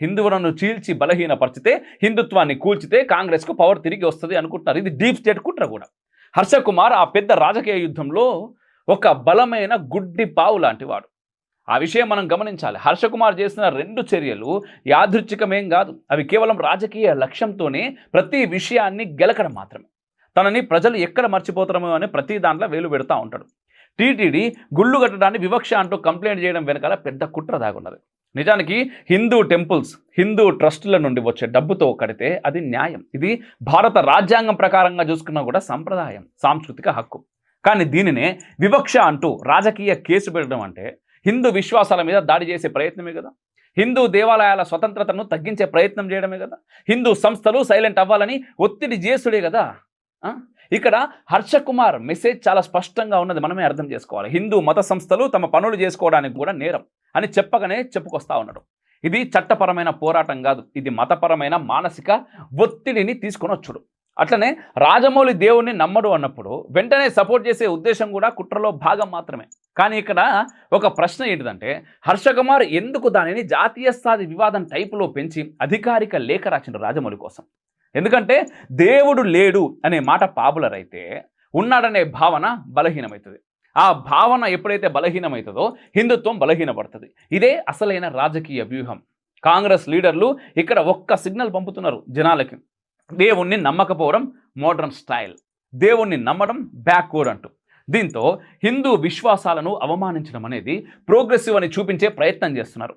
హిందువులను చీల్చి బలహీనపరిచితే హిందుత్వాన్ని కూల్చితే కాంగ్రెస్కు పవర్ తిరిగి వస్తుంది అనుకుంటున్నారు. ఇది డీప్ స్టేట్ కుట్ర కూడా. హర్ష కుమార్ ఆ పెద్ద రాజకీయ యుద్ధంలో ఒక బలమైన గుడ్డి పావు లాంటి వాడు. ఆ విషయం మనం గమనించాలి. హర్ష కుమార్ చేసిన రెండు చర్యలు యాదృచ్ఛికమేం కాదు. అవి కేవలం రాజకీయ లక్ష్యంతోనే ప్రతి విషయాన్ని గెలకడం మాత్రమే. తనని ప్రజలు ఎక్కడ మర్చిపోతారమో అని ప్రతి దాంట్లో వేలు పెడతా ఉంటాడు. టీటీడీ గుళ్ళు కట్టడాన్ని వివక్ష అంటూ కంప్లైంట్ చేయడం వెనకాల పెద్ద కుట్ర దాగున్నది. నిజానికి హిందూ టెంపుల్స్ హిందూ ట్రస్టుల నుండి వచ్చే డబ్బుతో కడితే అది న్యాయం. ఇది భారత రాజ్యాంగం ప్రకారంగా చూసుకున్నా కూడా సంప్రదాయం సాంస్కృతిక హక్కు. కానీ దీనినే వివక్ష అంటూ రాజకీయ కేసు పెట్టడం అంటే హిందూ విశ్వాసాల మీద దాడి చేసే ప్రయత్నమే కదా? హిందూ దేవాలయాల స్వతంత్రతను తగ్గించే ప్రయత్నం చేయడమే కదా? హిందూ సంస్థలు సైలెంట్ అవ్వాలని ఒత్తిడి చేసుడే కదా? ఇక్కడ హర్ష కుమార్ మెసేజ్ చాలా స్పష్టంగా ఉన్నది మనమే అర్థం చేసుకోవాలి. హిందూ మత సంస్థలు తమ పనులు చేసుకోవడానికి కూడా నేరం. అని చెప్పగానే చెప్పుకొస్తా ఉన్నాడు. ఇది చట్టపరమైన పోరాటం కాదు. ఇది మతపరమైన మానసిక ఒత్తిడిని తీసుకొని వచ్చుడు. అట్లనే రాజమౌళి దేవుణ్ణి నమ్మడు అన్నప్పుడు వెంటనే సపోర్ట్ చేసే ఉద్దేశం కూడా కుట్రలో భాగం మాత్రమే. కానీ ఇక్కడ ఒక ప్రశ్న ఏంటిదంటే హర్షకుమార్ ఎందుకు దానిని జాతీయ స్థాయి వివాదం టైపులో పెంచి అధికారిక లేఖ రాసిండు రాజమౌళి కోసం? ఎందుకంటే దేవుడు లేడు అనే మాట పాపులర్ అయితే ఉన్నాడనే భావన బలహీనమవుతుంది ఆ భావన ఎప్పుడైతే బలహీనమవుతుందో హిందుత్వం బలహీనపడుతుంది. ఇదే అసలైన రాజకీయ వ్యూహం. కాంగ్రెస్ లీడర్లు ఇక్కడ ఒక్క సిగ్నల్ పంపుతున్నారు జనాలకి. దేవుణ్ణి నమ్మకపోవడం మోడర్న్ స్టైల్. దేవుణ్ణి నమ్మడం బ్యాక్వర్డ్ అంటూ. దీంతో హిందూ విశ్వాసాలను అవమానించడం అనేది ప్రోగ్రెసివ్ అని చూపించే ప్రయత్నం చేస్తున్నారు.